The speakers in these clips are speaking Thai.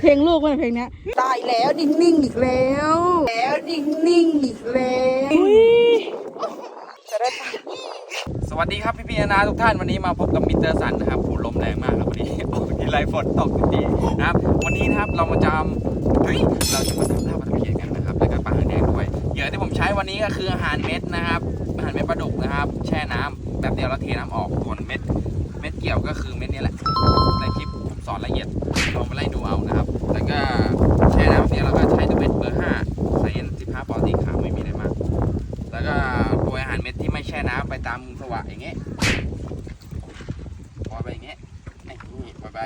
เพลงลูกมันเพลงเนี้ยตายแล้วนิ่งๆอีกแล้ว แล้วนิ่งๆอีกแล้วจะได้ปะสวัสดีครับพี่พี่ๆนานาทุกท่านวันนี้มาพบกับมิสเตอร์สันนะครับโหลมแรงมากครับวันนี้ออกทีไรฝนตกทุกทีนะครับ วันนี้นะครับเรามาจำเฮ้ยเราจะมาทำลาบปลาตะเพียนกันนะครับแล้วก็ปลาหางแดงด้วยเหยื่อที่ผมใช้วันนี้ก็คืออาหารเม็ดนะครับอาหารเม็ดปลาดุกนะครับ แช่น้ำแบบเดียวแล้วเทน้ำออกส่วนเม็ด เม็ดเกี่ยวก็คือ อนละเอียดลองมาไล่ดูเอานะครับ แล้วก็แช่น้ำแบบนี้เราก็ใช้ตัวเบ็ดเบอร์ห้าไซส์15ปอนด์สีขาวไม่มีอะไรมาก แล้วก็โปรยอาหารเม็ดที่ไม่แช่น้ำไปตามมุมสว่างอย่างเงี้ยปล่อยไปอย่างเงี้ยนี่ปล่อยไป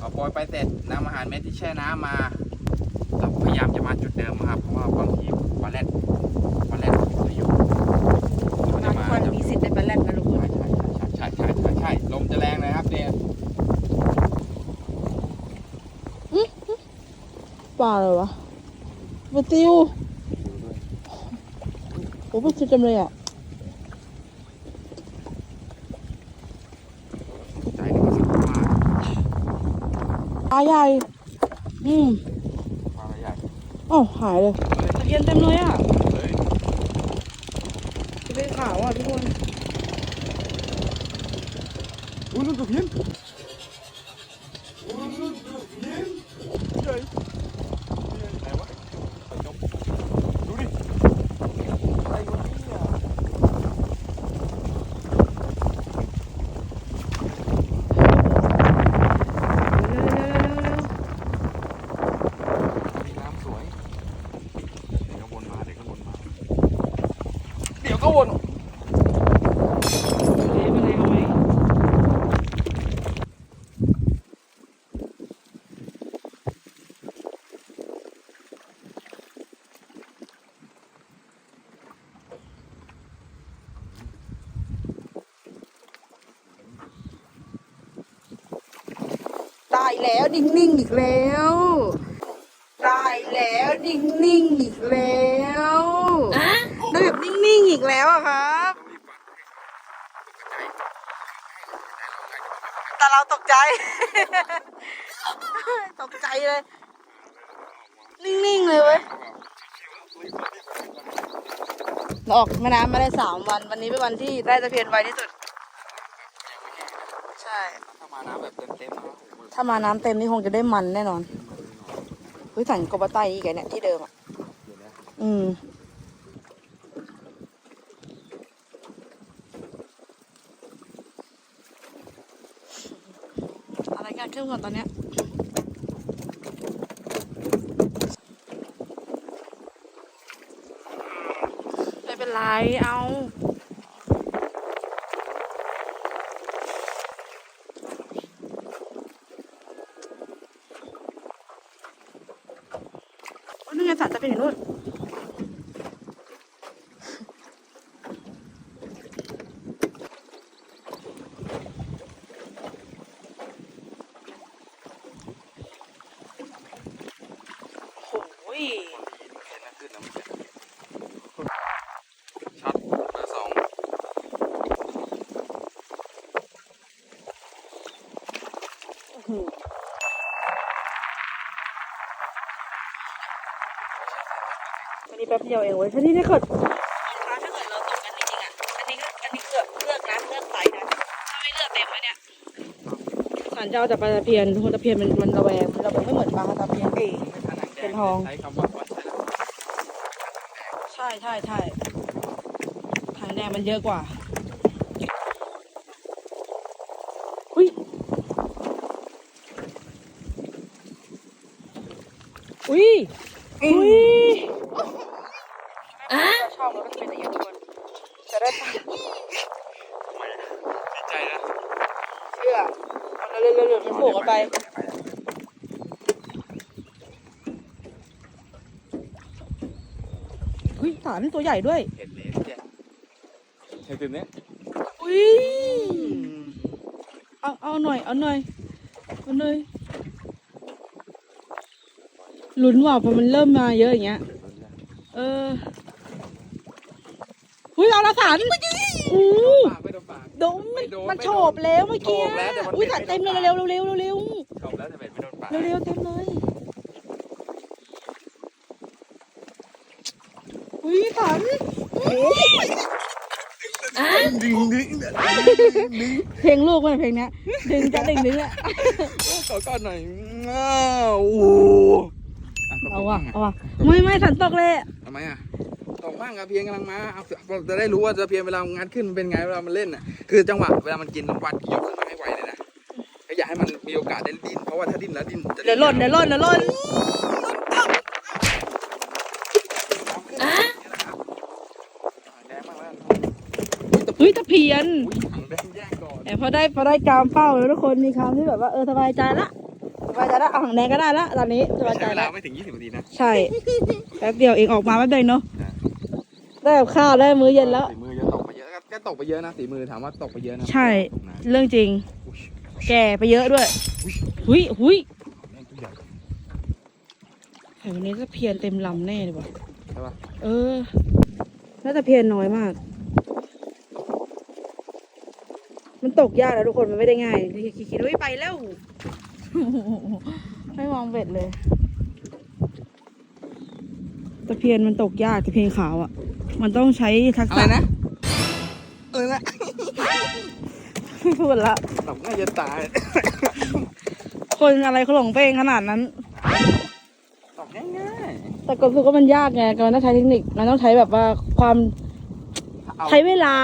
พอปล่อยไปเสร็จนำอาหารเม็ดที่แช่น้ำมาเราพยายามจะมาจุดเดิมครับเพราะว่าบางทีปลาแรดปลาแรดมันอยู่มันจะ ทุก มา คน จะ มีสิทธิ์ได้เป็นแรดนะทุกคน ใช่ใช่ใช่ใช่ใช่ใช่ลมจะแรงนะครับเนี่ย ปลาเลยวะปลาติวโอ้ปลาติวเต็มเลยอะปลาใหญ่อืมปลาใหญ่อ้าวหายเลยตะเพียนเต็มเลยอะเฮ้ยตะเพียนขาวอะทุกคนอุ้ยนุ่นตัวเพี้ยนวะจบดูดิอะไรวะเนี่ย มีน้ำสวย เดี๋ยวก็วนมา เดี๋ยวก็วนมา เดี๋ยวก็วนตายแล้วนิ่งๆอีกแล้วตายแล้วนิ่งๆอีกแล้ว แบบนิ่งๆอีกแล้วอะครับ แต่เราตกใจ ตกใจเลย นิ่งๆเลยเว้ยเราออกแม่น้ำมาได้สามวัน วันนี้เป็นวันที่ได้ตะเพียนไวที่สุด ใช่ ถ้ามาน้ำแบบเต็มๆนะถ้ามาน้ำเต็มนี่คงจะได้มันแน่นอนเฮ้ยสันกบไตอีกไงเนี่ยที่เดิมอะเดี๋ยวนะอืม อะไรกันขึ้นก่อนตอนเนี้ยไม่เป็นไรเอาโอ้ยนู่นไงสารจะเป็นอยู่นู่น โอ้ย แค่นั้นขึ้นแล้วมันจะช็อตเบอร์สอง วันนี้แป๊บเดียวเองเว้ยถ้านี่ถ้าเกิดถ้าเกิดเราตกกันจริงๆอะ อันนี้ก็อันนี้เลือกเลือกนะเลือกไซส์นะ ถ้าไม่เลือกเต็มแล้วเนี่ยสันจะเอาแต่ปลาตะเพียนทุกคนตะเพียนมันมันระแวงมันระแวงไม่เหมือนปลาตะเพียนเองเป็นทอง ใช้คำว่าวัดใช่แล้วใช่ใช่ใช่ทางแดงมันเยอะกว่าอุ้ยอุ้ยอุ้ย ชอบแล้วก็เป็นอย่างนี้ทุกคนจะได้ปะดีใจนะเชื่อเอาเร็วๆๆๆมันโผล่กันไป อุ้ยสารตัวใหญ่ด้วย เห็นเลยเนี่ยเห็นตัวเนี้ยอุ้ย เอาเอาหน่อย เอาหน่อย เอาหน่อย ลุ้นว่ะพอมันเริ่มมาเยอะอย่างเงี้ย เออ อุ้ยเอาละสันอู้ปากไม่โดนปากโโดนไม่มันโดนมันไม่โฉโดนบแล้วเมื่อกี้โฉบแล้วแต่มันอุ้ยไม่ถ่ายได้เต็มเลยโดนเร็วๆเร็วๆเร็วจบแล้วแต่เบ็ดไม่โดนปลาๆเร็วๆเต็มเลยอุ้ยสันดึงดึงเพลงลูกมันเพลงเนี้ยดึงจะดึงดึงอะขอก่อนหน่อยอ้าวโอ้โหอะตกเอาว่ะบ้งเอาว่ะไม่ไม่สันตกเลยทำไมอะ ตกบ้างอะเพียงกำลังมาเอาเราจะได้รู้ว่าจะเพียงเวลางัดขึ้นมันเป็นไงเวลามันเล่นอะคือจังหวะเวลามันกินต้องวัดยกขึ้นมาให้ไวเลยนะก็อยากให้มันมีโอกาสได้ดิ้นเพราะว่าถ้าดิ้นแล้วดิ้นจะเดี๋ยวหล่นเดี๋ยวหล่นเดี๋ยวหล่นแดงมากแล้วเฮ้ยตะเพียนอุ้ยถังแดงแยกก่อนแต่พอได้พอได้กามเป้าแล้วทุกคนมีคำที่แบบว่าเออสบายใจละสบายใจละเอาหางแดงก็ได้ละตอนนี้สบายใจใช้เวลาละไม่ถึง20นาทีนะ ใช่แป๊บเดียวเองออกมาแป๊บเดียวเนาะอะ ได้กับข้าวได้มื้อเย็นแล้วฝีมือจะตกไปเยอะก็ตกไปเยอะนะฝีมือถามว่าตกไปเยอะนะใช่ ตกนะเรื่องจริง อุ้ยแก่ไปเยอะด้วย หุยหุยแม่งตัวใหญ่แต่วันนี้ตะเพียนเต็มลำแน่เลยว่ะใช่ปะ เออ น่าตะเพียนน้อยมาก มันตกยากนะทุกคนมันไม่ได้ง่ายคิดคิดว่าไปแล้วไม่มองเบ็ดเลยตะเพียนมันตกยากตะเพียนขาวอะ มันต้องใช้ทักอะไรษะนะอะไรนะไม่พูดละตกง่ายจะตายคนอะไรเขาหลงเป้งขนาดนั้นตกง่ายแต่ก็คือก็มันยากไงก็มันต้องใช้เทคนิค มันต้องใช้แบบว่าความๆเอาใช้เวลา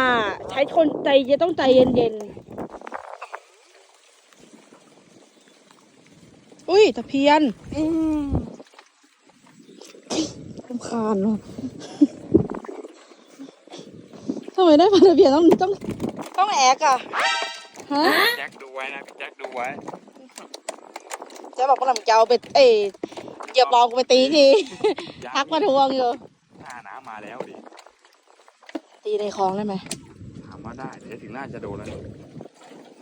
ใช้คนใจจะต้องใจเย็นๆ อุ้ยตะเพียนอืมรำคาญว่ะ ทำไมได้ปลาตะเพียนต้องต้องต้องแอกอะฮะแจ็คดูไว้นะพี่แจ็คดูไว้จะบอกว่าหลังเจ้าไปเอยอย่าบอกกูไปตีทีทักมาทวงอยู่หน้าน้ำมาแล้วดิตีในคลองได้ไหมถามว่าได้เดี๋ยวถึงน่าจะโดนแล้วนี่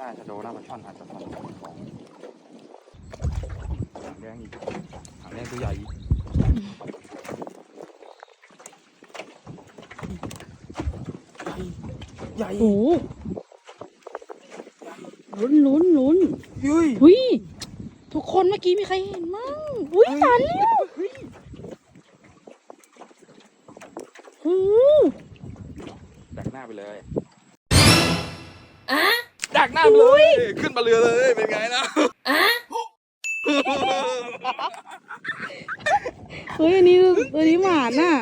น่าจะโดนน่าปลาช่อนอาจจะของของถังแดงอีกถังแดงตัวใหญ่อีก ใหญ่โอ้โหลุ้นลุ้นลุ้นเฮ้ยหุยทุกคนเมื่อกี้มีใครเห็นมั้งหุยสันหูดักหน้าไปเลยดักหน้าไปเลย ขึ้นมาเรือเลย เป็นไงนะเฮ้ยอันนี้อันนี้หมาดน่ะ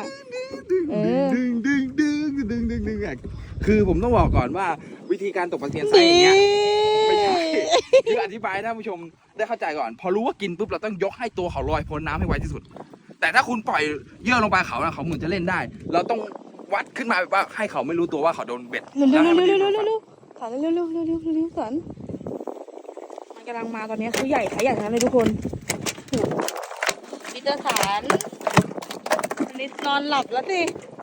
เออดึงดึงดึงดึงดึงดึงอะ คือผมต้องบอกก่อนว่าวิธีการตกปลาเทียนไซดีอย่างเงี้ยไม่ใช่คืออธิบายให้ท่านผู้ชมได้เข้าใจก่อน พอรู้ว่ากินปุ๊บเราต้องยกให้ตัวเขาลอยพ้นน้ำให้ไวที่สุด แต่ถ้าคุณปล่อยเยื่อลงไปเขานะเขาเหมือนจะเล่นได้ เราต้องวัดขึ้นมาแบบว่าให้เขาไม่รู้ตัวว่าเขาโดนเบ็ดเร็วเร็วแล้เร็วให้เร็วมันเร็วดิ้นเร็วสันเร็วเร็วเร็วเร็วเร็วเร็วสันมันกำลังมาตอนนี้คือใหญ่ขายใหญ่ทั้งนั้นเลยทุกคนมิเตอร์สันอันนี้นอนหลับแล้วสิ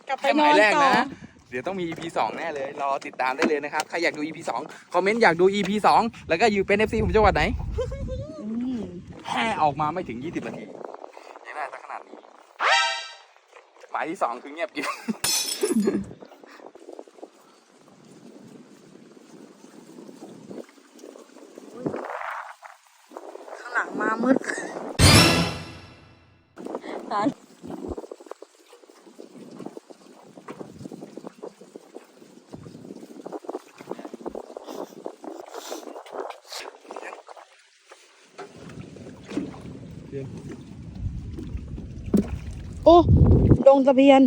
กลับไปแค่หนมาอยนแรกต่อนะ เดี๋ยวต้องมี EP 2 แน่เลย รอติดตามได้เลยนะครับ ใครอยากดู EP 2 คอมเมนต์อยากดู EP 2 แล้วก็อยู่เป็น FC ผมจังหวัดไหนแค่ออกมาไม่ถึง 20 นาทียังได้สักขนาดนี้ หมายที่ 2 คือเงียบกิบ ข้างหลังมามืดสัน โอ้ดงตะเพียน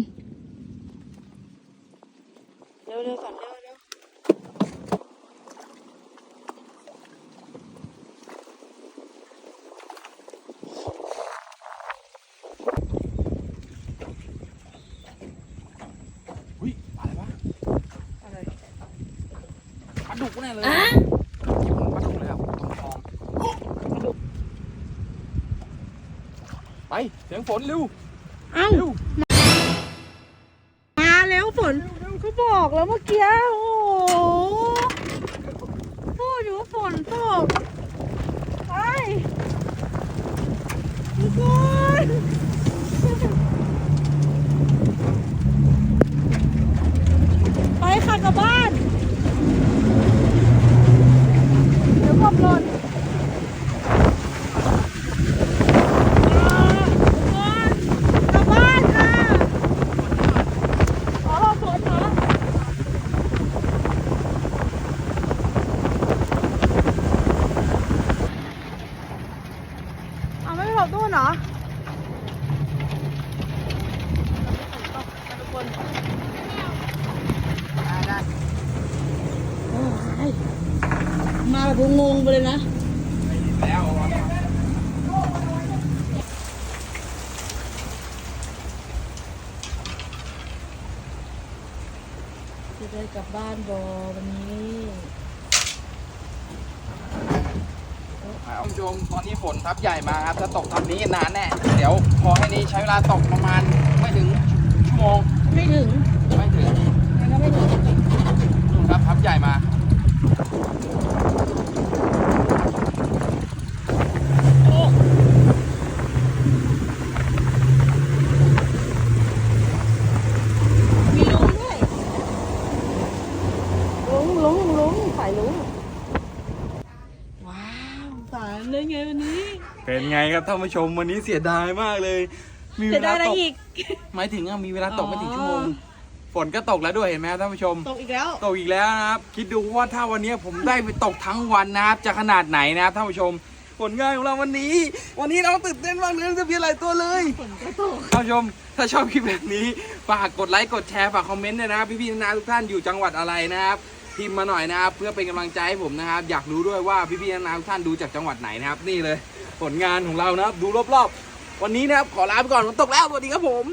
เร็วเร็วสันเร็วเร็วอุ้ยอะไรวะ อะไรปลาดุกแน่เลยปลาดุกเลยครับทองทอง มาดู ไป เสียงฝนเร็วเอ้า เร็วมาแล้วฝนก็บอกแล้วเมื่อกี้ โอ้โหพูดอยู่ว่าฝนตกไปทุกคนไปค่ะกลับบ้าน แบบงงไปเลยนะแล้วจะได้กลับบ้านบอวันนี้คุณผู้ชมตอนนี้ฝนทับใหญ่มาครับจะตกทับนี้นานแน่ เดี๋ยวพอแค่นี้ใช้เวลาตกประมาณไม่ถึงชั่วโมง ไม่ถึง ไม่ถึงยังก็ไม่ถึงนู่นครับทับใหญ่มา โอ้มีลุงด้วยลุงลุงลุงสายลุงว้าวสารได้ไงวันนี้ เป็นไงครับท่านผู้ชมวันนี้เสียดายมากเลย มีจะเวได้ลาอะไรตกอีก หมายถึงอะมีเวลาตกอ๋อไม่ถึงชั่วโมงฝนก็ตกแล้วด้วยเห็นไหมครับท่านผู้ชม ตกอีกแล้ว ตกอีกแล้วนะครับ คิดดูว่าถ้าวันนี้ผมได้ไปตกทั้งวันนะครับ จะขนาดไหนนะครับท่านผู้ชม ผลงานของเราวันนี้ วันนี้เราตื่นเต้นมากเลยจะมีอะไรตัวเลย ฝนก็ตก ท่านผู้ชม ถ้าชอบคลิปแบบนี้ ฝากกดไลค์ กดแชร์ ฝากคอมเมนต์ด้วยนะครับ พี่ๆนานาทุกท่านอยู่จังหวัดอะไรนะครับ พิมพ์มาหน่อยนะครับ เพื่อเป็นกำลังใจให้ผมนะครับ อยากรู้ด้วยว่าพี่ๆนานาทุกท่านดูจากจังหวัดไหนนะครับ นี่เลย ผลงานของเรานะครับ ดูรอบๆ วันนี้นะครับ ขอลาไปก่อนฝนตกแล้วสวัสดีครับผม